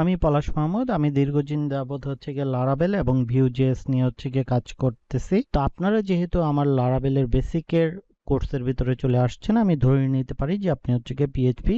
আমি পলাশ মাহমুদ, আমি দীর্ঘদিন যাবত হচ্ছে গিয়ে লারাবেল এবং ভিউ জেস নিয়ে হচ্ছে গিয়ে কাজ করতেছি। তো আপনারা যেহেতু আমার লারাবেলের বেসিকের কোর্সের ভিতরে চলে আসছেন, আমি ধরে নিতে পারি যে আপনি হচ্ছে গিয়ে পিএইচপি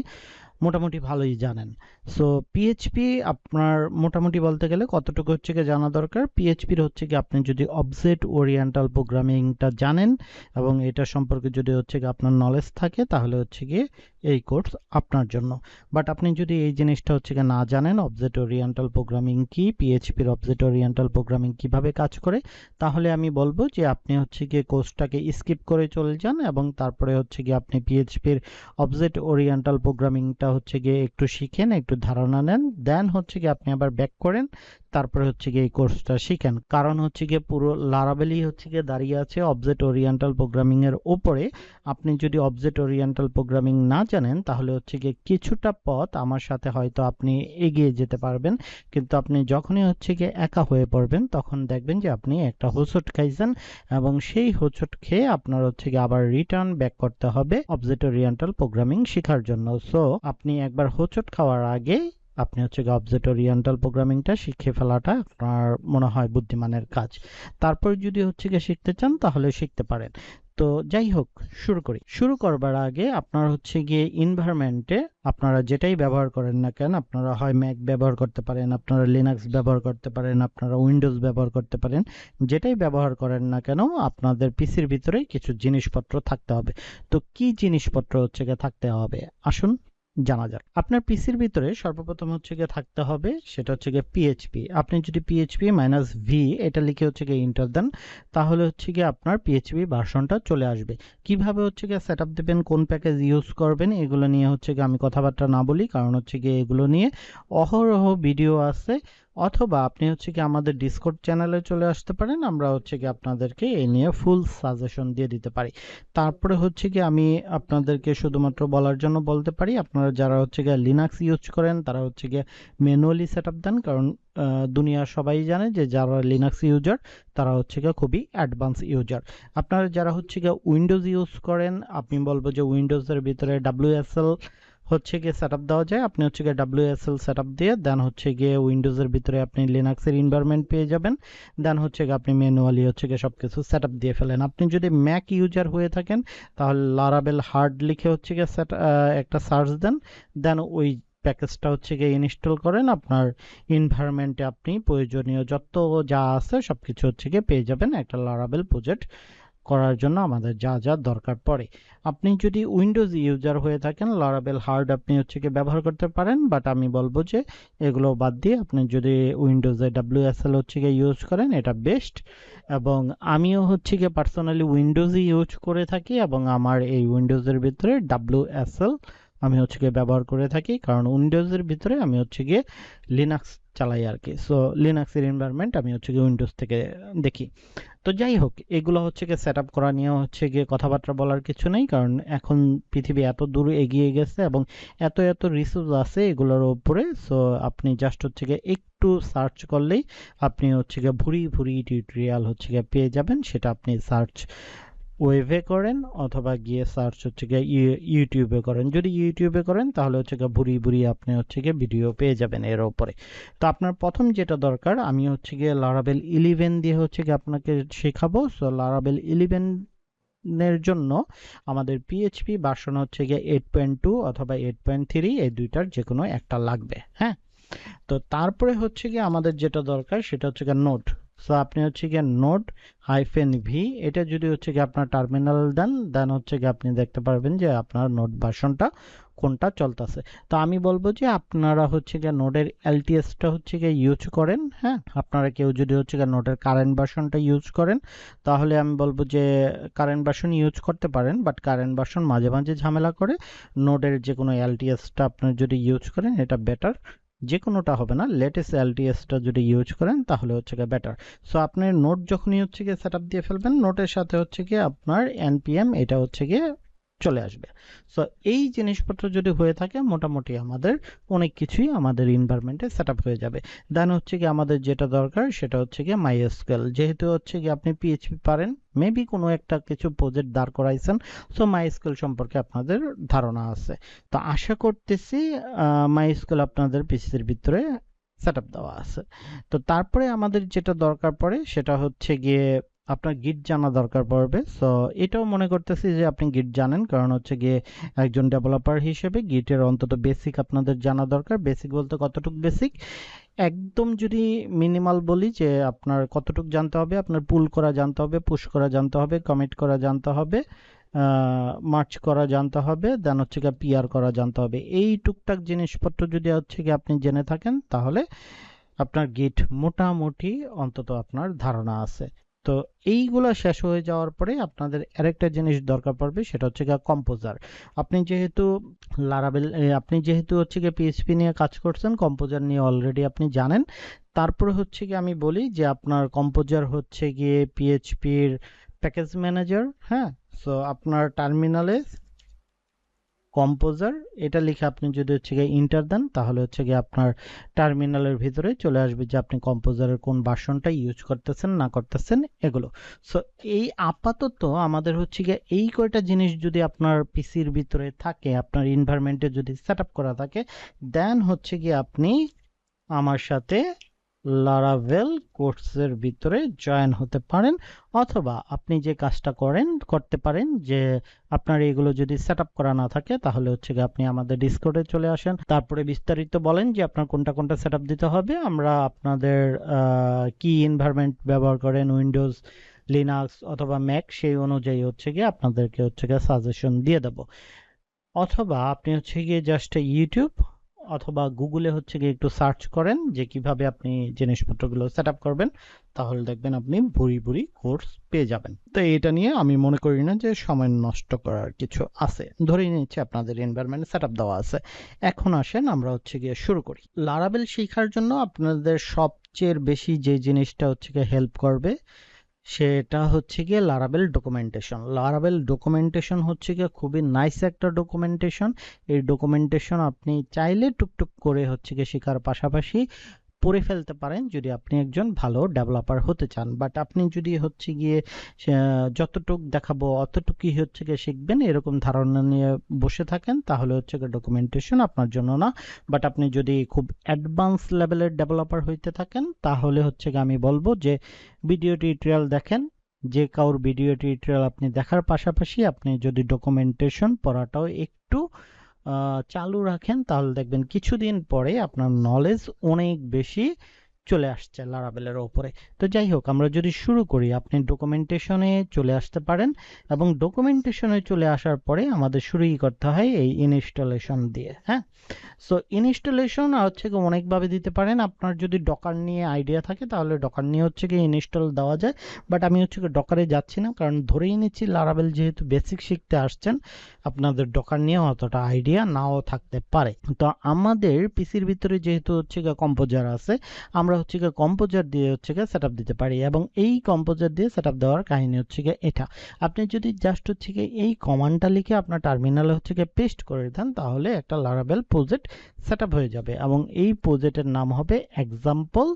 মোটামুটি ভালোই জানেন। সো পিএইচপি আপনার মোটামুটি বলতে গেলে কতটুকু হচ্ছে গিয়ে জানা দরকার? পিএইচপির হচ্ছে কি আপনি যদি অবজেক্ট ওরিয়েন্টাল প্রোগ্রামিংটা জানেন এবং এটা সম্পর্কে যদি হচ্ছে গিয়ে আপনার নলেজ থাকে, তাহলে হচ্ছে গিয়ে এই কোর্স আপনার জন্য। বাট আপনি যদি এই জিনিসটা হচ্ছে গিয়ে না জানেন অবজেক্ট ওরিয়েন্টাল প্রোগ্রামিং কি পিএইচপির অবজেক্ট ওরিয়েন্টাল প্রোগ্রামিং কীভাবে কাজ করে, তাহলে আমি বলব যে আপনি হচ্ছে গিয়ে কোর্সটাকে স্কিপ করে চলে যান এবং তারপরে হচ্ছে গিয়ে আপনি পিএইচপির অবজেক্ট ওরিয়েন্টাল প্রোগ্রামিংটা হচ্ছে গিয়ে একটু শিখেন একটু ধারণা নেন দেন হচ্ছে গিয়ে আপনি আবার ব্যাক করেন। তারপরে হচ্ছে গিয়ে এই কোর্সটা শিখেন। কারণ হচ্ছে গিয়ে পুরো লারাবেলি হচ্ছে গিয়ে দাঁড়িয়ে আছে অবজেক্ট ওরিয়েন্টাল প্রোগ্রামিং এর উপরে। আপনি যদি অবজেক্ট ওরিয়েন্টাল প্রোগ্রামিং না জানেন, তাহলে হচ্ছে গিয়ে কিছুটা পথ আমার সাথে হয়তো আপনি এগিয়ে যেতে পারবেন। কিন্তু আপনি যখনই হচ্ছে গিয়ে একা হয়ে পড়বেন, তখন দেখবেন যে আপনি একটা হোঁচট খাইছেন এবং সেই হোঁচট খেয়ে আপনার হচ্ছে গিয়ে আবার রিটার্ন ব্যাক করতে হবে অবজেক্ট ওরিয়েন্টাল প্রোগ্রামিং শেখার জন্য। সো আপনি একবার হোঁচট খাওয়ার আগে আপনি হচ্ছে অবজেক্ট ওরিয়েন্টাল প্রোগ্রামিংটা শিখে ফেলাটা আপনার মনে হয় বুদ্ধিমানের কাজ। তারপর যদি হচ্ছে গিয়ে শিখতে চান, তাহলে শিখতে পারেন। তো যাই হোক, শুরু করি। শুরু করবার আগে আপনার হচ্ছে গিয়ে ইনভায়রনমেন্টে আপনারা যেটাই ব্যবহার করেন না কেন, আপনারা হয় ম্যাক ব্যবহার করতে পারেন, আপনারা লিনাক্স ব্যবহার করতে পারেন, আপনারা উইন্ডোজ ব্যবহার করতে পারেন, যেটাই ব্যবহার করেন না কেন, আপনাদের পিসির ভিতরে কিছু জিনিসপত্র থাকতে হবে। তো কি জিনিসপত্র হচ্ছে গিয়ে থাকতে হবে? আসুন জানা যাক। আপনার পিসির ভিতরে সর্বপ্রথম হচ্ছে গিয়ে থাকতে হবে, সেটা হচ্ছে গিয়ে পিএইচপি আপনি যদি পিএইচপি মাইনাস ভি এটা লিখে হচ্ছে গিয়ে ইন্টার দেন, তাহলে হচ্ছে গিয়ে আপনার পিএইচপি ভার্সনটা চলে আসবে। কীভাবে হচ্ছে গিয়ে সেট আপ দেবেন, কোন প্যাকেজ ইউজ করবেন, এগুলো নিয়ে হচ্ছে গিয়ে আমি কথাবার্তা না বলি, কারণ হচ্ছে গিয়ে এগুলো নিয়ে অহরহ ভিডিও আছে। অথবা আপনি হচ্ছে কি আমাদের ডিসকর্ড চ্যানেলে চলে আসতে পারেন, আমরা হচ্ছে কি আপনাদেরকে এই নিয়ে ফুল সাজেশন দিয়ে দিতে পারি। তারপরে হচ্ছে কি আমি আপনাদেরকে শুধুমাত্র বলার জন্য বলতে পারি, আপনারা যারা হচ্ছে গিয়ে লিনাক্স ইউজ করেন, তারা হচ্ছে গিয়ে ম্যানুয়ালি সেট আপ দেন, কারণ দুনিয়া সবাই জানে যে যারা লিনাক্স ইউজার তারা হচ্ছে গিয়ে খুবই অ্যাডভান্স ইউজার আপনারা যারা হচ্ছে গিয়ে উইন্ডোজ ইউজ করেন আমি বলব যে উইন্ডোজের ভিতরে ডাব্লিউএসএল হচ্ছে গিয়ে সেট দেওয়া যায়। আপনি হচ্ছে গিয়ে ডাব্লিউএসএল সেট দিয়ে দেন হচ্ছে গিয়ে উইন্ডোজের ভিতরে আপনি লিনাক্সের এনভায়রনমেন্ট পেয়ে যাবেন। দেন হচ্ছে গিয়ে আপনি ম্যানুয়ালি হচ্ছে গিয়ে সব কিছু সেট দিয়ে ফেলেন। আপনি যদি ম্যাক ইউজার হয়ে থাকেন, তাহলে লারাবেল হার্ড লিখে হচ্ছে গিয়ে সেট একটা সার্চ দেন। দেন ওই প্যাকেজটা হচ্ছে গিয়ে ইনস্টল করেন। আপনার এনভায়রনমেন্টে আপনি প্রয়োজনীয় যত যা আছে সব কিছু হচ্ছে গিয়ে পেয়ে যাবেন একটা লারাবেল প্রজেক্ট করার জন্য আমাদের যা যা দরকার পড়ে। আপনি যদি উইন্ডোজ ইউজার হয়ে থাকেন লারাবেল হার্ড আপনি হচ্ছে কি ব্যবহার করতে পারেন বাট আমি বলব যে এগুলো বাদ দিয়ে আপনি যদি উইন্ডোজে এল হচ্ছে গিয়ে ইউজ করেন, এটা বেস্ট এবং আমিও হচ্ছে গিয়ে পার্সোনালি উইন্ডোজই ইউজ করে থাকি এবং আমার এই উইন্ডোজের ভিতরে ডাব্লিউএসএল আমি হচ্ছে গিয়ে ব্যবহার করে থাকি, কারণ উইন্ডোজের ভিতরে আমি হচ্ছে গিয়ে লিনাক্স চালাই আর কি সো লিনাক্সের এনভায়রনমেন্ট আমি হচ্ছে গিয়ে উইন্ডোজ থেকে দেখি। তো যাই হোক, এগুলো হচ্ছে গিয়ে সেট আপ করা নিয়ে হচ্ছে গিয়ে কথাবার্তা বলার কিছু নেই, কারণ এখন পৃথিবী এত দূর এগিয়ে গেছে এবং এত এত রিসোর্স আছে এগুলোর উপরে। সো আপনি জাস্ট হচ্ছে গিয়ে একটু সার্চ করলেই আপনি হচ্ছে গিয়ে ভুরি ভুরি টিউটোরিয়াল হচ্ছে গিয়ে পেয়ে যাবেন, সেটা আপনি সার্চ ওয়েভে করেন অথবা গিয়ে সার্চ হচ্ছে গিয়ে ইউটিউবে করেন। যদি ইউটিউবে করেন, তাহলে হচ্ছে গিয়ে বুড়ি বুড়ি আপনি হচ্ছে গিয়ে ভিডিও পেয়ে যাবেন এর উপরে। তো আপনার প্রথম যেটা দরকার, আমি হচ্ছে গিয়ে লারাবেল ইলেভেন দিয়ে হচ্ছে গিয়ে আপনাকে শেখাবো। সো লারাবেল ইলেভেন এর জন্য আমাদের পিএইচপি ভার্সন হচ্ছে গিয়ে এইট পয়েন্ট টু অথবা এইট পয়েন্ট থ্রি এই দুইটার যে কোনো একটা লাগবে হ্যাঁ? তো তারপরে হচ্ছে গিয়ে আমাদের যেটা দরকার, সেটা হচ্ছে গিয়ে নোট সো আপনি হচ্ছে গিয়ে নোট হাইফেন ভি এটা যদি হচ্ছে গিয়ে আপনার টার্মিনাল দেন দেন হচ্ছে গিয়ে আপনি দেখতে পারবেন যে আপনার নোট ভার্সনটা কোনটা চলতেছে। তো আমি বলব যে আপনারা হচ্ছে গিয়ে নোডের এলটিএসটা হচ্ছে গিয়ে ইউজ করেন হ্যাঁ? আপনারা কেউ যদি হচ্ছে গিয়ে নোডের কারেন্ট ভার্সনটা ইউজ করেন, তাহলে আমি বলব যে কারেন্ট ভার্সন ইউজ করতে পারেন বাট কারেন্ট ভার্সন মাঝে মাঝে ঝামেলা করে নোডের যে কোনো এলটিএসটা আপনার যদি ইউজ করেন, এটা বেটার যে কোনোটা হবে না। লেটেস্ট এলটিএসটা যদি ইউজ করেন, তাহলে হচ্ছে গিয়ে বেটার সো আপনি নোট যখনই হচ্ছে গিয়ে সেট দিয়ে ফেলবেন নোটের সাথে হচ্ছে গিয়ে আপনার এনপিএম এটা হচ্ছে গিয়ে চলে আসবে। সো এই জিনিসপত্র যদি হয়ে থাকে, মোটামুটি আমাদের অনেক কিছুই আমাদের এনভায়রনমেন্টে সেট হয়ে যাবে। দেন হচ্ছে কি আমাদের যেটা দরকার, সেটা হচ্ছে কি মাইএসকিউএল যেহেতু হচ্ছে কি আপনি পিএইচপি পারেন মেবি কোনো একটা কিছু প্রজেক্ট দাঁড় করাইছেন সো মাইএসকিউএল সম্পর্কে আপনাদের ধারণা আছে। তো আশা করতেছি মাইএসকিউএল আপনাদের পিসির ভিতরে সেটআপ দেওয়া আছে। তো তারপরে আমাদের যেটা দরকার পড়ে, সেটা হচ্ছে গিয়ে আপনার গিট জানা দরকার পড়বে। সো এটাও মনে করতেছি যে আপনি গিট জানেন। কারণ হচ্ছে গিয়ে একজন ডেভেলপার হিসেবে গিটের অন্তত বেসিক আপনাদের জানা দরকার। বেসিক বলতে কতটুকু বেসিক একদম যদি মিনিমাল বলি যে আপনার কতটুকু জানতে হবে, আপনার পুল করা জানতে হবে পুশ করা জানতে হবে কমিট করা জানতে হবে মার্চ করা জানতে হবে দেন হচ্ছে গিয়ে পিআর করা জানতে হবে। এই টুকটাক জিনিসপত্র যদি হচ্ছে গিয়ে আপনি জেনে থাকেন, তাহলে আপনার গিট মোটামুটি অন্তত আপনার ধারণা আছে। তো এইগুলো শেষ হয়ে যাওয়ার পরে আপনাদের আরেকটা জিনিস দরকার পড়বে, সেটা হচ্ছে গিয়ে কম্পোজার আপনি যেহেতু লারাবেল আপনি যেহেতু হচ্ছে গিয়ে পিএইচপি নিয়ে কাজ করছেন কম্পোজার নিয়ে অলরেডি আপনি জানেন, তারপরে হচ্ছে গিয়ে আমি বলি যে আপনার কম্পোজার হচ্ছে গিয়ে পিএইচপির প্যাকেজ ম্যানেজার হ্যাঁ? সো আপনার টার্মিনালে কম্পোজার এটা লিখে আপনি যদি হচ্ছে গিয়ে ইন্টার দেন, তাহলে হচ্ছে গিয়ে আপনার টার্মিনালের ভিতরে চলে আসবে যে আপনি কম্পোজারের কোন ভার্সনটা ইউজ করতেছেন, না করতেছেন, এগুলো। সো এই আপাতত আমাদের হচ্ছে গিয়ে এই কয়টা জিনিস যদি আপনার পিসির ভিতরে থাকে, আপনার এনভায়রনমেন্টে যদি সেট করা থাকে দেন হচ্ছে গিয়ে আপনি আমার সাথে লারাভেল কোর্সের ভিতরে জয়েন হতে পারেন, অথবা আপনি যে কাজটা করেন, করতে পারেন, যে আপনার এগুলো যদি সেট করা না থাকে, তাহলে হচ্ছে গিয়ে আপনি আমাদের ডিসকর্ডে চলে আসেন। তারপরে বিস্তারিত বলেন যে আপনার কোনটা কোনটা সেট দিতে হবে। আমরা আপনাদের কি এনভায়রনমেন্ট ব্যবহার করেন উইন্ডোজ লিনাক্স অথবা ম্যাক সেই অনুযায়ী হচ্ছে গিয়ে আপনাদেরকে হচ্ছে গিয়ে সাজেশন দিয়ে দেব। অথবা আপনি হচ্ছে গিয়ে জাস্ট ইউটিউব অথবা গুগলে হচ্ছে গিয়ে একটু সার্চ করেন যে কীভাবে আপনি জিনিসপত্রগুলো সেট করবেন, তাহলে দেখবেন আপনি ভুরি ভুরি কোর্স পেয়ে যাবেন। তো এটা নিয়ে আমি মনে করি না যে সময় নষ্ট করার কিছু আছে। ধরে নিচ্ছি আপনাদের এনভায়রনমেন্ট সেট আপ দেওয়া আছে। এখন আসেন আমরা হচ্ছে গিয়ে শুরু করি। লারাবেল শেখার জন্য আপনাদের সবচেয়ে বেশি যে জিনিসটা হচ্ছে গিয়ে হেল্প করবে সেটা হচ্ছে গিয়ে লারাবেল ডকুমেন্টেশন লারাবেল ডকুমেন্টেশন হচ্ছে গিয়ে খুবই নাইস একটা ডকুমেন্টেশন এই ডকুমেন্টেশন আপনি চাইলে টুকটুক করে হচ্ছে গিয়ে শেখার পাশাপাশি পড়ে ফেলতে পারেন যদি আপনি একজন ভালো ডেভেলপার হতে চান। বাট আপনি যদি হচ্ছে গিয়ে যতটুক দেখাবো, অতটুকুই হচ্ছে গিয়ে শিখবেন, এরকম ধারণা নিয়ে বসে থাকেন, তাহলে হচ্ছে গিয়ে ডকুমেন্টেশন আপনার জন্য না। বাট আপনি যদি খুব অ্যাডভান্স লেভেলের ডেভেলপার হইতে থাকেন, তাহলে হচ্ছে গিয়ে আমি বলব যে ভিডিও টিউটোরিয়াল দেখেন। যে কাউর ভিডিও টিউটোরিয়াল আপনি দেখার পাশাপাশি আপনি যদি ডকুমেন্টেশন পড়াটাও একটু চালু রাখেন, তাহলে দেখবেন কিছুদিন পরে আপনার নলেজ অনেক বেশি চলে আসছে লারাবেলের ওপরে। তো যাই হোক, আমরা যদি শুরু করি, আপনি ডকুমেন্টেশনে চলে আসতে পারেন এবং ডকুমেন্টেশনে চলে আসার পরে আমাদের শুরুই করতে হয় এই ইনস্টলেশন দিয়ে হ্যাঁ? সো ইনস্টলেশন হচ্ছে কি অনেকভাবে দিতে পারেন। আপনার যদি ডকার নিয়ে আইডিয়া থাকে, তাহলে ডকার নিয়ে হচ্ছে কি ইনস্টল দেওয়া যায়। বাট আমি হচ্ছে কি ডকারে যাচ্ছি না, কারণ ধরেই নিচ্ছি লারাবেল যেহেতু বেসিক শিখতে আসছেন। আপনাদের ডকার নিয়ে অতটা আইডিয়া নাও থাকতে পারে। তো আমাদের পিসির ভিতরে যেহেতু হচ্ছে গিয়ে কম্পোজার আছে, আমরা হচ্ছে গিয়ে কম্পোজার দিয়ে হচ্ছে গিয়ে সেট দিতে পারি এবং এই কম্পোজার দিয়ে সেট দেওয়ার কাহিনী হচ্ছে গিয়ে এটা। আপনি যদি জাস্ট হচ্ছে গিয়ে এই কমান্ডটা লিখে আপনার টার্মিনালে হচ্ছে গিয়ে পেস্ট করে দেন, তাহলে একটা লারাবেল প্রজেক্ট সেট হয়ে যাবে এবং এই প্রজেক্টের নাম হবে এক্সাম্পল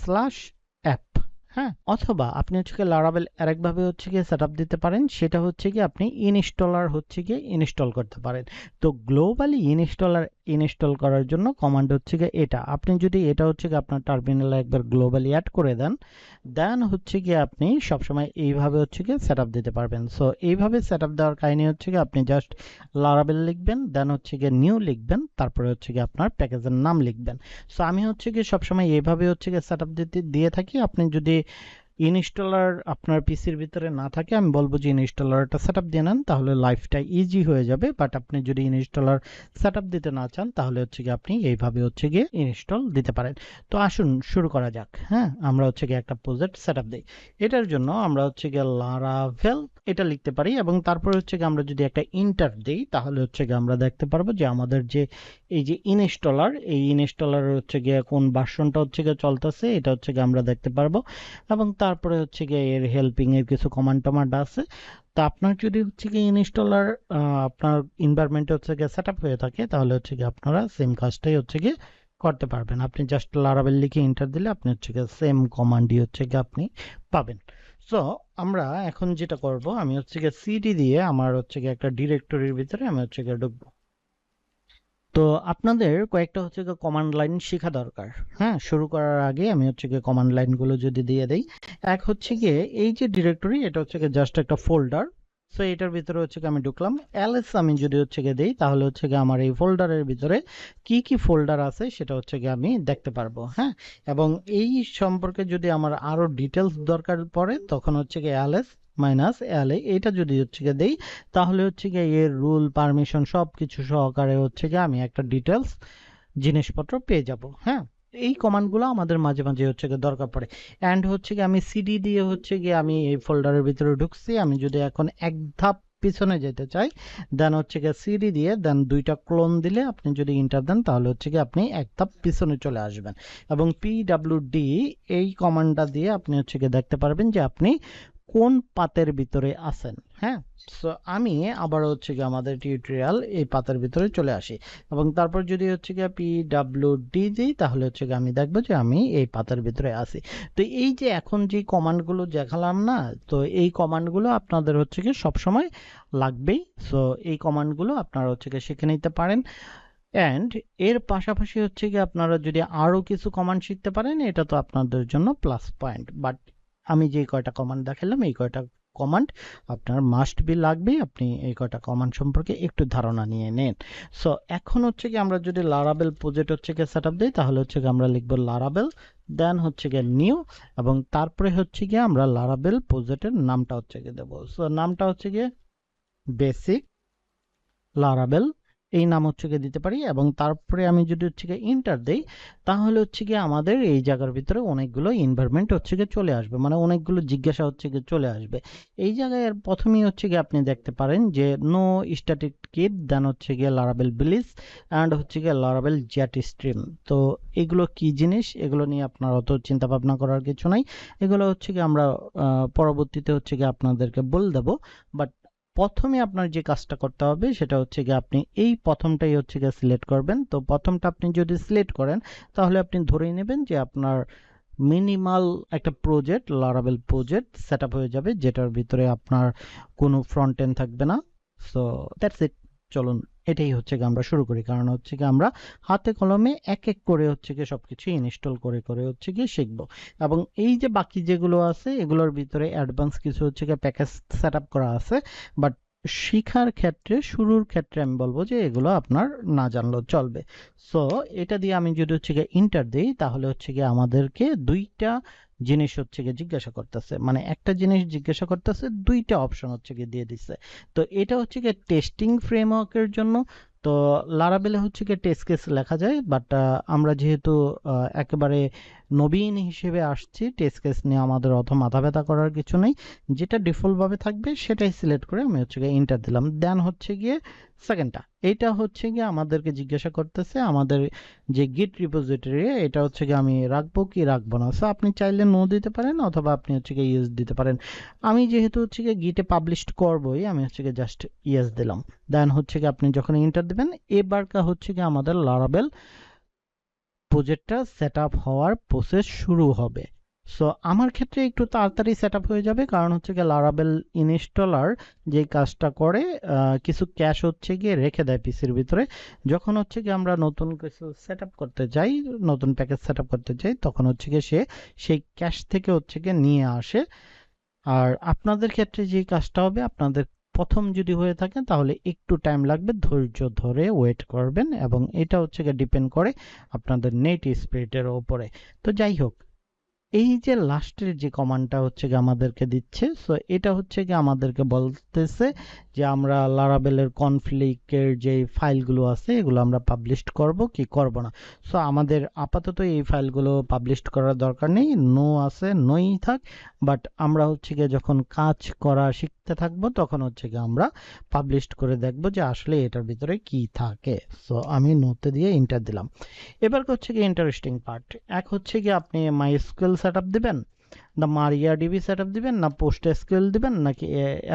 স্ল্যাশ অ্যাপ হ্যাঁ অথবা আপনি হচ্ছে গিয়ে লারাবেল আরেকভাবে হচ্ছে গিয়ে সেট দিতে পারেন সেটা হচ্ছে কি আপনি ইনস্টলার হচ্ছে গিয়ে ইনস্টল করতে পারেন তো গ্লোবালি ইনস্টলার ইনস্টল করার জন্য কমান্ড হচ্ছে গিয়ে এটা আপনি যদি এটা হচ্ছে গিয়ে আপনার টার্মিনালে একবার গ্লোবালি অ্যাড করে দেন দেন হচ্ছে গিয়ে আপনি সবসময় এইভাবে হচ্ছে গিয়ে সেট দিতে পারবেন সো এইভাবে সেট দেওয়ার কাহিনী হচ্ছে গিয়ে আপনি জাস্ট লারাবেল লিখবেন দেন হচ্ছে গিয়ে নিউ লিখবেন তারপরে হচ্ছে গিয়ে আপনার প্যাকেজের নাম লিখবেন সো আমি হচ্ছে গিয়ে সবসময় এইভাবে হচ্ছে গিয়ে সেট দিতে দিয়ে থাকি আপনি যদি ইনস্টলার আপনার পিসির ভিতরে না থাকে, আমি বলব যে ইনস্টলারটা সেট দিয়ে নেন, তাহলে লাইফটা ইজি হয়ে যাবে। বাট আপনি যদি ইনস্টলার সেট দিতে না চান, তাহলে হচ্ছে গিয়ে আপনি এইভাবে হচ্ছে গিয়ে ইনস্টল দিতে পারেন। তো আসুন, শুরু করা যাক হ্যাঁ? আমরা হচ্ছে গিয়ে একটা প্রজেক্ট সেট আপ দিই। এটার জন্য আমরা হচ্ছে গিয়ে লারাভেল এটা লিখতে পারি এবং তারপরে হচ্ছে গিয়ে আমরা যদি একটা ইন্টার দিই, তাহলে হচ্ছে গিয়ে আমরা দেখতে পারব যে আমাদের যে এই যে ইনস্টলার এই ইনস্টলার হচ্ছে গিয়ে কোন ভার্সনটা হচ্ছে গিয়ে চলতেছে এটা হচ্ছে গিয়ে আমরা দেখতে পারব এবং তারপরে হচ্ছে গিয়ে এর হেল্পিং এর কিছু কমান্ড টমান্ড আছে তো আপনার যদি হচ্ছে গিয়ে ইনস্টলার আপনার এনভায়রনমেন্টে হচ্ছে গিয়ে সেট হয়ে থাকে তাহলে হচ্ছে গিয়ে আপনারা সেম কাজটাই হচ্ছে গিয়ে করতে পারবেন আপনি জাস্ট লারাবেল লিখে এন্টার দিলে আপনি হচ্ছে গিয়ে সেম কমান্ডই হচ্ছে গিয়ে আপনি পাবেন সো আমরা এখন যেটা করব আমি হচ্ছে গিয়ে সিডি দিয়ে আমার হচ্ছে গিয়ে একটা ডিরেক্টরির ভিতরে আমি হচ্ছে গিয়ে ঢুকবো তো আপনাদের কয়েকটা হচ্ছে গিয়ে কমান্ড লাইন শেখা দরকার। হ্যাঁ শুরু করার আগে আমি হচ্ছে গিয়ে কমান্ড লাইনগুলো যদি দিয়ে দেই, এক হচ্ছে গিয়ে এই যে ডিরেক্টরি এটা হচ্ছে গিয়ে জাস্ট একটা ফোল্ডার সো এটার ভিতরে হচ্ছে গিয়ে আমি ঢুকলাম। এলএস আমি যদি হচ্ছে গিয়ে দেই, তাহলে হচ্ছে গিয়ে আমার এই ফোল্ডারের ভিতরে কি কি ফোল্ডার আছে সেটা হচ্ছে গিয়ে আমি দেখতে পারব হ্যাঁ? এবং এই সম্পর্কে যদি আমার আরও ডিটেলস দরকার পড়ে, তখন হচ্ছে গিয়ে এলএস মাইনাস এল এটা যদি হচ্ছে গিয়ে দেই, তাহলে হচ্ছে গিয়ে এর রুল পারমিশন সব কিছু সহকারে হচ্ছে গিয়ে আমি একটা ডিটেলস জিনিসপত্র পেয়ে যাব হ্যাঁ? এই কমান্ডগুলো আমাদের মাঝে মাঝে হচ্ছে গিয়ে দরকার পড়ে। অ্যান্ড হচ্ছে গিয়ে আমি সিডি দিয়ে হচ্ছে গিয়ে আমি এই ফোল্ডারের ভিতরে ঢুকছি, আমি যদি এখন এক ধাপ পিছনে যেতে চাই দেন হচ্ছে গিয়ে সিডি দিয়ে দেন দুইটা ক্লোন দিলে আপনি যদি ইন্টার দেন, তাহলে হচ্ছে গিয়ে আপনি এক ধাপ পিছনে চলে আসবেন। এবং পিডাব্লিউডি এই কমান্ডটা দিয়ে আপনি হচ্ছে গিয়ে দেখতে পারবেন যে আপনি কোন পাতের ভিতরে আছেন? হ্যাঁ? সো আমি আবার হচ্ছে গিয়ে আমাদের টিউটোরিয়াল এই পাতের ভিতরে চলে আসি। এবং তারপর যদি হচ্ছে গিয়ে পি ডাব্লিউ ডি দিই, তাহলে হচ্ছে গিয়ে আমি দেখব যে আমি এই পাতের ভিতরে আসি তো এই যে এখন যে কমান্ডগুলো দেখালাম না, তো এই কমান্ডগুলো আপনাদের হচ্ছে গিয়ে সবসময় লাগবেই। সো এই কমান্ডগুলো আপনারা হচ্ছে গিয়ে শিখে নিতে পারেন। অ্যান্ড এর পাশাপাশি হচ্ছে গিয়ে আপনারা যদি আরও কিছু কমান্ড শিখতে পারেন, এটা তো আপনাদের জন্য প্লাস পয়েন্ট বাট আমি যে কয়টা কমান্ড দেখালাম, এই কয়টা কমান্ড আপনার মাস্ট বি লাগবে। আপনি এই কয়টা কমান্ড সম্পর্কে একটু ধারণা নিয়ে নেন। সো এখন হচ্ছে কি আমরা যদি লারাবেল প্রজেক্ট হচ্ছে গিয়ে সেট আপ দিই, তাহলে হচ্ছে কি আমরা লিখব লারাবেল দেন হচ্ছে গিয়ে নিউ এবং তারপরে হচ্ছে গিয়ে আমরা লারাবেল প্রজেক্টের নামটা হচ্ছে গিয়ে দেবো। সো নামটা হচ্ছে গিয়ে বেসিক লারাবেল এই নাম হচ্ছে গিয়ে দিতে পারি এবং তারপরে আমি যদি হচ্ছে গিয়ে ইন্টার দেই তাহলে হচ্ছে গিয়ে আমাদের এই জায়গার ভিতরে অনেকগুলো এনভায়রনমেন্ট হচ্ছে গিয়ে চলে আসবে মানে অনেকগুলো জিজ্ঞাসা হচ্ছে গিয়ে চলে আসবে এই জায়গায় প্রথমেই হচ্ছে গিয়ে আপনি দেখতে পারেন যে নো স্ট্যাটিক কিট দেন হচ্ছে গিয়ে লারাবেল বিলিস অ্যান্ড হচ্ছে গিয়ে লারাবেল জ্যাট স্ট্রিম তো এগুলো কি জিনিস এগুলো নিয়ে আপনার অত চিন্তা ভাবনা করার কিছু নাই এগুলো হচ্ছে গিয়ে আমরা পরবর্তীতে হচ্ছে গিয়ে আপনাদেরকে বলে দেবো বাট প্রথমে আপনার যে কাজটা করতে হবে সেটা হচ্ছে গিয়ে আপনি এই প্রথমটাই হচ্ছে গিয়ে সিলেক্ট করবেন। তো প্রথমটা আপনি যদি সিলেক্ট করেন, তাহলে আপনি ধরে নেবেন যে আপনার মিনিমাল একটা প্রজেক্ট লারাবেল প্রজেক্ট সেট হয়ে যাবে, যেটার ভিতরে আপনার কোনো ফ্রন্ট এন্ড থাকবে না। সো দ্যাটস ইট চলুন। এটাই হচ্ছে কি আমরা শুরু করি। কারণ হচ্ছে কি আমরা হাতে কলমে এক এক করে হচ্ছে কি সবকিছু ইনস্টল করে করে হচ্ছে কি শিখব। এবং এই যে বাকি যেগুলো আছে, এগুলোর ভিতরে অ্যাডভান্স কিছু হচ্ছে কি প্যাকেজ সেট করা আছে। বাট শিখার ক্ষেত্রে, শুরুর ক্ষেত্রে আমি বলব যে এগুলো আপনার না জানলেও চলবে। সো এটা দিয়ে আমি যদি হচ্ছে গিয়ে ইন্টার দিই, তাহলে হচ্ছে গিয়ে আমাদেরকে দুইটা জিনিস হচ্ছে গিয়ে জিজ্ঞাসা করতেছে। মানে একটা জিনিস জিজ্ঞাসা করতেছে, দুইটা অপশন হচ্ছে গিয়ে দিয়ে দিচ্ছে তো এটা হচ্ছে গিয়ে টেস্টিং ফ্রেমওয়ার্কের জন্য। তো লারাবেলে হচ্ছে গিয়ে টেস্ট কেস লেখা যায় বাট আমরা যেহেতু একেবারে নবীন হিসেবে আসছি টেস্ট কেস নিয়ে আমাদের অত মাথা ব্যথা করার কিছু নেই। যেটা ডিফল্টভাবে থাকবে সেটাই সিলেক্ট করে আমি হচ্ছে গিয়ে ইন্টার দিলাম। দেন হচ্ছে গিয়ে সেকেন্ডটা এইটা হচ্ছে গিয়ে আমাদেরকে জিজ্ঞাসা করতেছে, আমাদের যে গিট রিপোজিটরি এটা হচ্ছে গিয়ে আমি রাখব কি রাখব না। সো আপনি চাইলে নো দিতে পারেন অথবা আপনি হচ্ছে গিয়ে ইয়েস দিতে পারেন। আমি যেহেতু হচ্ছে গিয়ে গিটে পাবলিশ করবোই, আমি হচ্ছে গিয়ে জাস্ট ইয়েস দিলাম। দেন হচ্ছে গিয়ে আপনি যখন ইন্টার দেবেন এবারকা হচ্ছে গিয়ে আমাদের লারাবেল প্রজেক্টটা সেট হওয়ার প্রসেস শুরু হবে। সো আমার ক্ষেত্রে একটু তাড়াতাড়ি সেট হয়ে যাবে, কারণ হচ্ছে গিয়ে লারাবেল ইনস্টলার যে কাজটা করে কিছু ক্যাশ হচ্ছে গিয়ে রেখে দেয় পিসির ভিতরে। যখন হচ্ছে গিয়ে আমরা নতুন কিছু সেট করতে যাই, নতুন প্যাকেজ সেট করতে চাই তখন হচ্ছে গিয়ে সে, সেই ক্যাশ থেকে হচ্ছে গিয়ে নিয়ে আসে। আর আপনাদের ক্ষেত্রে যে কাজটা হবে, আপনাদের প্রথম যদি হয়ে থাকে, তাহলে একটু টাইম লাগবে, ধৈর্য ধরে ওয়েট করবেন এবং এটা হচ্ছে গিয়ে ডিপেন্ড করে আপনাদের নেট স্পিডের ওপরে। তো যাই হোক, এই যে লাস্টের যে কমান্ডটা হচ্ছে গিয়ে আমাদেরকে দিচ্ছে সো এটা হচ্ছে গিয়ে আমাদেরকে বলতেছে যে আমরা লারাবেলের কনফ্লিক্টের যে ফাইলগুলো আছে, এগুলো আমরা পাবলিশ করব কি করব না? সো আমাদের আপাতত এই ফাইলগুলো পাবলিশ করার দরকার নেই। নো আছে নই থাক। বাট আমরা হচ্ছে গিয়ে যখন কাজ করা শিখতে থাকব, তখন হচ্ছে গিয়ে আমরা পাবলিশ করে দেখব যে আসলে এটার ভিতরে কি থাকে। সো আমি নোতে দিয়ে ইন্টার দিলাম। এবার হচ্ছে গিয়ে ইন্টারেস্টিং পার্ট এক হচ্ছে গিয়ে আপনি মাই স্কুল সেট আপ দেবেন। না মারিয়া ডিবি সেট দিবেন, না পোস্ট এসকিউএল দিবেন, নাকি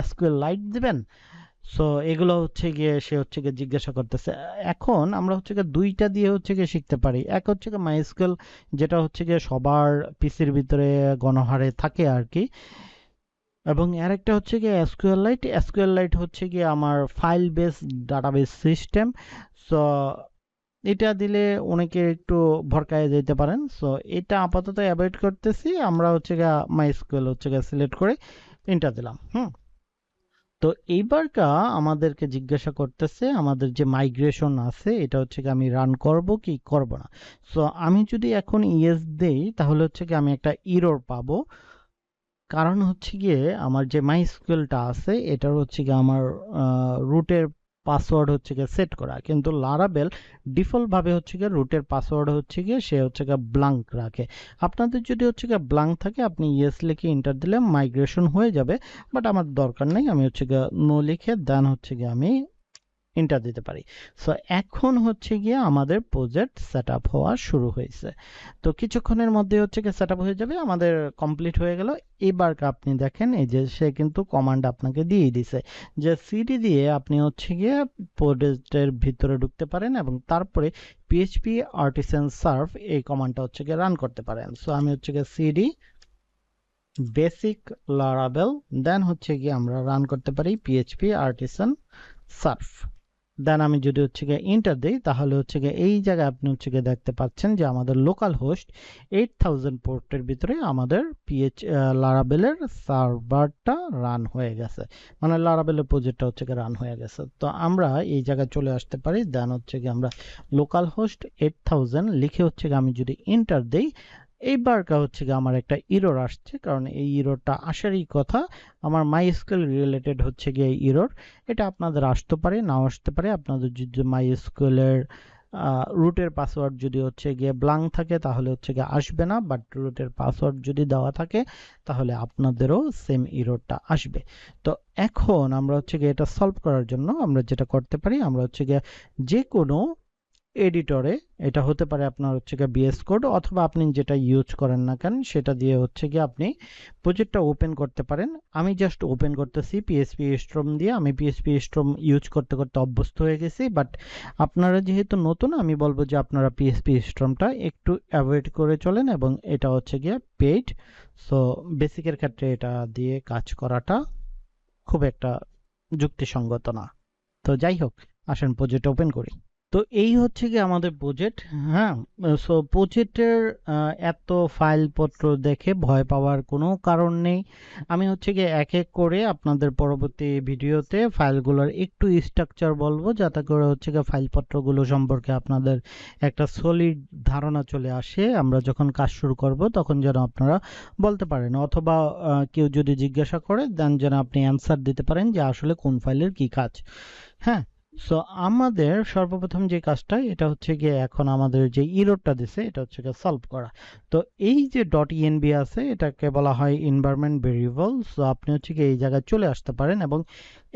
এসকিউএল লাইট দিবেন? সো এগুলো হচ্ছে গিয়ে সে হচ্ছে গিয়ে জিজ্ঞাসা করতেছে। এখন আমরা হচ্ছে গিয়ে দুইটা দিয়ে হচ্ছে গিয়ে শিখতে পারি। এক হচ্ছে গিয়ে মাইস্কেল যেটা হচ্ছে গিয়ে সবার পিসির ভিতরে গণহারে থাকে আর কি। এবং আর একটা হচ্ছে গিয়ে এসকিউএল লাইট এসকিউএল লাইট হচ্ছে গিয়ে আমার file base database system so এটা দিলে অনেকে একটু ভরকায় যেতে পারেন। সো এটা আপাতত অ্যাভয়েড করতেছি। আমরা হচ্ছে গা মাই মাইস্কুয়েল হচ্ছে গা সিলেক্ট করে এন্টার দিলাম, হুম। তো এইবারকা আমাদেরকে জিজ্ঞাসা করতেছে, আমাদের যে মাইগ্রেশন আছে, এটা হচ্ছে কি আমি রান করব কি করব না? সো আমি যদি এখন ইয়েস দেই, তাহলে হচ্ছে কি আমি একটা ইরর পাবো। কারণ হচ্ছে গিয়ে আমার যে মাইস্কুয়েলটা আছে, এটার হচ্ছে কি আমার রুটের পাসওয়ার্ড হচ্ছে গিয়ে সেট করা। কিন্তু লারাবেল ডিফল্ট ভাবে হচ্ছে গিয়ে রুটের পাসওয়ার্ড হচ্ছে গিয়ে সে হচ্ছে গিয়ে ব্লাঙ্ক রাখে। আপনাদের যদি হচ্ছে গিয়ে ব্লাঙ্ক থাকে, আপনি ইয়েস লিখে ইন্টার দিলে মাইগ্রেশন হয়ে যাবে বাট আমার দরকার নেই, আমি হচ্ছে গিয়ে নো লিখে দেন হচ্ছে গিয়ে আমি এন্টার দিতে পারি। সো এখন হচ্ছে গিয়ে আমাদের প্রজেক্ট সেট আপ হওয়া শুরু হয়েছে। তো কিছুক্ষণের মধ্যে হচ্ছে গিয়ে সেট আপ হয়ে যাবে, আমাদের কমপ্লিট হয়ে গেল। এবার আপনি দেখেন, এই যে সে কিন্তু কমান্ড আপনাকে দিয়ে দিছে যে সিডি দিয়ে আপনি হচ্ছে গিয়ে প্রজেক্টের ভিতরে ঢুকতে পারেন এবং তারপরে পিএইচপি আর্টিসান সার্ভ এই কমান্ডটা হচ্ছে গিয়ে রান করতে পারেন। সো আমি হচ্ছে গিয়ে সিডি বেসিক লারাবেল দেন হচ্ছে গিয়ে আমরা রান করতে পারি পিএইচপি আর্টিসান সার্ভ দেন আমি যদি হচ্ছে গিয়ে ইন্টার দিই, তাহলে হচ্ছে গিয়ে এই জায়গায় আপনি হচ্ছে গিয়ে দেখতে পাচ্ছেন যে আমাদের লোকাল হোস্ট এইট থাউজেন্ড পোর্টের ভিতরে আমাদের পিএইচ লারাবেলের সার্ভারটা রান হয়ে গেছে। মানে লারাবেলের প্রজেক্টটা হচ্ছে গিয়ে রান হয়ে গেছে। তো আমরা এই জায়গায় চলে আসতে পারি। দেন হচ্ছে গিয়ে আমরা লোকাল হোস্ট এইট থাউজেন্ড লিখে হচ্ছে গিয়ে আমি যদি ইন্টার দিই এইবারটা হচ্ছে গিয়ে আমার একটা ইরোর আসছে, কারণ এই ইরোরটা আসারই কথা। আমার মাইস্কুয়েল রিলেটেড হচ্ছে গিয়ে ইরোর। এটা আপনাদের আসতে পারে, নাও আসতে পারে। আপনাদের যদি মাইস্কুয়েলের রুটের পাসওয়ার্ড যদি হচ্ছে গিয়ে ব্লাঙ্ক থাকে, তাহলে হচ্ছে গিয়ে আসবে না। বাট রুটের পাসওয়ার্ড যদি দেওয়া থাকে, তাহলে আপনাদেরও সেম ইরোরটা আসবে। তো এখন আমরা হচ্ছে গিয়ে এটা সলভ করার জন্য আমরা যেটা করতে পারি, আমরা হচ্ছে গিয়ে যে কোনো এডিটরে, এটা হতে পারে আপনার হচ্ছে গিয়ে বিএস কোড অথবা আপনি যেটা ইউজ করেন না কেন, সেটা দিয়ে হচ্ছে গিয়ে আপনি প্রজেক্টটা ওপেন করতে পারেন। আমি জাস্ট ওপেন করতেছি পিএসপি স্ট্রম দিয়ে। আমি পিএসপি স্ট্রম ইউজ করতে করতে অভ্যস্ত হয়ে গেছি। বাট আপনারা যেহেতু নতুন, আমি বলব যে আপনারা পিএসপি স্ট্রমটা একটু অ্যাভয়েড করে চলেন এবং এটা হচ্ছে গিয়ে পেইড সো বেসিকের ক্ষেত্রে এটা দিয়ে কাজ করাটা খুব একটা যুক্তিসঙ্গত না। তো যাই হোক, আসেন প্রজেক্ট ওপেন করি। তো এই হচ্ছে কি আমাদের প্রজেক্ট হ্যাঁ? সো প্রজেক্টের এত ফাইলপত্র দেখে ভয় পাওয়ার কোনো কারণ নেই। আমি হচ্ছে কি এক এক করে আপনাদের পরবর্তী ভিডিওতে ফাইলগুলোর একটু স্ট্রাকচার বলব, যাতে করে হচ্ছে কি ফাইলপত্রগুলো সম্পর্কে আপনাদের একটা সলিড ধারণা চলে আসে। আমরা যখন কাজ শুরু করব, তখন যেন আপনারা বলতে পারেন, অথবা কেউ যদি জিজ্ঞাসা করে, দেন যেন আপনি অ্যান্সার দিতে পারেন যে আসলে কোন ফাইলের কি কাজ। হ্যাঁ? সো আমাদের সর্বপ্রথম যে কাজটা, এটা হচ্ছে গিয়ে এখন আমাদের যে ইরোডটা দিছে, এটা হচ্ছে গিয়ে সলভ করা। তো এই যে. ডট ইএনবি আছে, এটাকে বলা হয় এনভায়রনমেন্ট ভেরিয়েবল সো আপনি হচ্ছে গিয়ে এই জায়গায় চলে আসতে পারেন এবং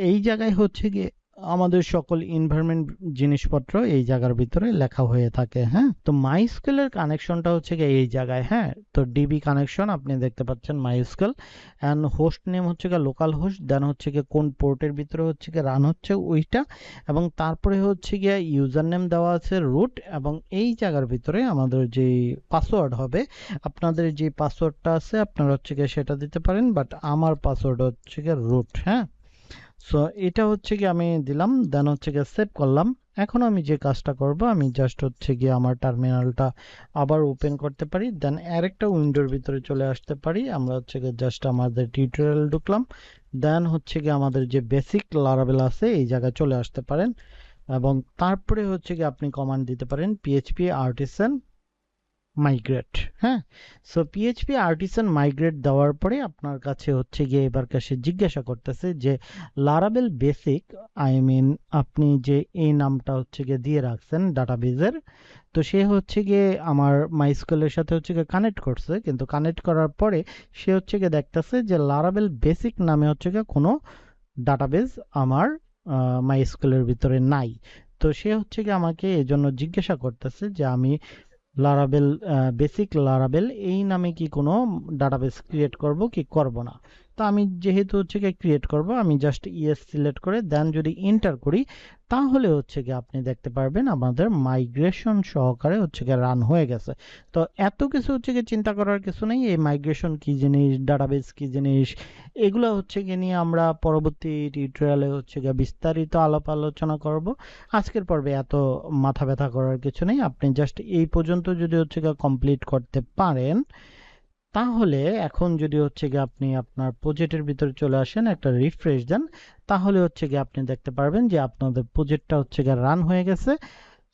এই জায়গায় হচ্ছে গিয়ে আমাদের সকল এনভায়রনমেন্ট জিনিসপত্র এই জায়গার ভিতরে লেখা হয়ে থাকে হ্যাঁ? তো মাইস্কেলের কানেকশনটা হচ্ছে গিয়ে এই জায়গায় হ্যাঁ? তো ডিবি কানেকশন আপনি দেখতে পাচ্ছেন মাইস্কেল অ্যান্ড হোস্ট নেম হচ্ছে গিয়ে লোকাল হোস্ট দেন হচ্ছে গিয়ে কোন পোর্টের ভিতরে হচ্ছে গিয়ে রান হচ্ছে ওইটা, এবং তারপরে হচ্ছে গিয়ে ইউজার নেম দেওয়া আছে রুট এবং এই জায়গার ভিতরে আমাদের যে পাসওয়ার্ড হবে, আপনাদের যে পাসওয়ার্ডটা আছে, আপনারা হচ্ছে গিয়ে সেটা দিতে পারেন বাট আমার পাসওয়ার্ড হচ্ছে গিয়ে রুট হ্যাঁ? সো এটা হচ্ছে কি আমি দিলাম দেন হচ্ছে গিয়ে সেভ করলাম। এখন আমি যে কাজটা করব, আমি জাস্ট হচ্ছে গিয়ে আমার টার্মিনালটা আবার ওপেন করতে পারি দেন আরেকটা উইন্ডোর ভিতরে চলে আসতে পারি। আমরা হচ্ছে গিয়ে জাস্ট আমাদের টিউটোরিয়াল ঢুকলাম দেন হচ্ছে গিয়ে আমাদের যে বেসিক লারাবেল আছে, এই জায়গায় চলে আসতে পারেন। এবং তারপরে হচ্ছে গিয়ে আপনি কমান্ড দিতে পারেন পিএইচপি আর্টিসান মাইগ্রেট হ্যাঁ? সো পিএইচপি আর্টিসান মাইগ্রেট দেওয়ার পরে আপনার কাছে হচ্ছে গিয়ে এবার কাছে জিজ্ঞাসা করতেছে যে লারাবেল বেসিক আই মিন আপনি যে এই নামটা হচ্ছে গিয়ে দিয়ে রাখছেন ডাটাবেজের তো সে হচ্ছে গিয়ে আমার মাইস্কুলের সাথে হচ্ছে গিয়ে কানেক্ট করছে, কিন্তু কানেক্ট করার পরে সে হচ্ছে গিয়ে দেখতেছে যে লারাবেল বেসিক নামে হচ্ছে গিয়ে কোনো ডাটাবেজ আমার মাই স্কুলের ভিতরে নাই। তো সে হচ্ছে গিয়ে আমাকে এজন্য জিজ্ঞাসা করতেছে যে, আমি লারাবেল বেসিক লারাবেল এই নামে কি কোনো ডাটাবেস ক্রিয়েট করব কি করব না? তা আমি যেহেতু হচ্ছে ক্রিয়েট করব, আমি জাস্ট ইয়েস সিলেক্ট করে দেন যদি এন্টার করি তাহলে হচ্ছে গিয়ে আপনি দেখতে পারবেন আমাদের মাইগ্রেশন সহকারে হচ্ছে গিয়ে রান হয়ে গেছে। তো এত কিছু হচ্ছে গিয়ে চিন্তা করার কিছু নেই, এই মাইগ্রেশন কি জিনিস ডাটাবেস কি জিনিস, এগুলো হচ্ছে গিয়ে নিয়ে আমরা পরবর্তী টিউটোরিয়ালে হচ্ছে গিয়ে বিস্তারিত আলাপ আলোচনা করব। আজকের পর্বে এত মাথা ব্যথা করার কিছু নেই, আপনি জাস্ট এই পর্যন্ত যদি হচ্ছে গিয়ে কমপ্লিট করতে পারেন তাহলে এখন যদি হচ্ছে গিয়ে আপনি আপনার প্রজেক্টের ভিতরে চলে আসেন, একটা রিফ্রেশ দেন, তাহলে হচ্ছে গিয়ে আপনি দেখতে পারবেন যে আপনাদের প্রজেক্টটা হচ্ছে গিয়ে রান হয়ে গেছে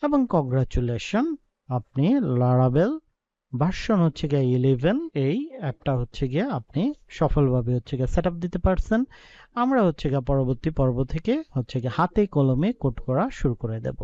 এবং কংগ্রাচুলেশন আপনি লারাবেল ভার্সন হচ্ছে গিয়ে ইলেভেন এই অ্যাপটা হচ্ছে গিয়ে আপনি সফলভাবে হচ্ছে গিয়ে সেট দিতে পারছেন। আমরা হচ্ছে গিয়ে পরবর্তী পর্ব থেকে হচ্ছে গিয়ে হাতে কলমে কোড করা শুরু করে দেব।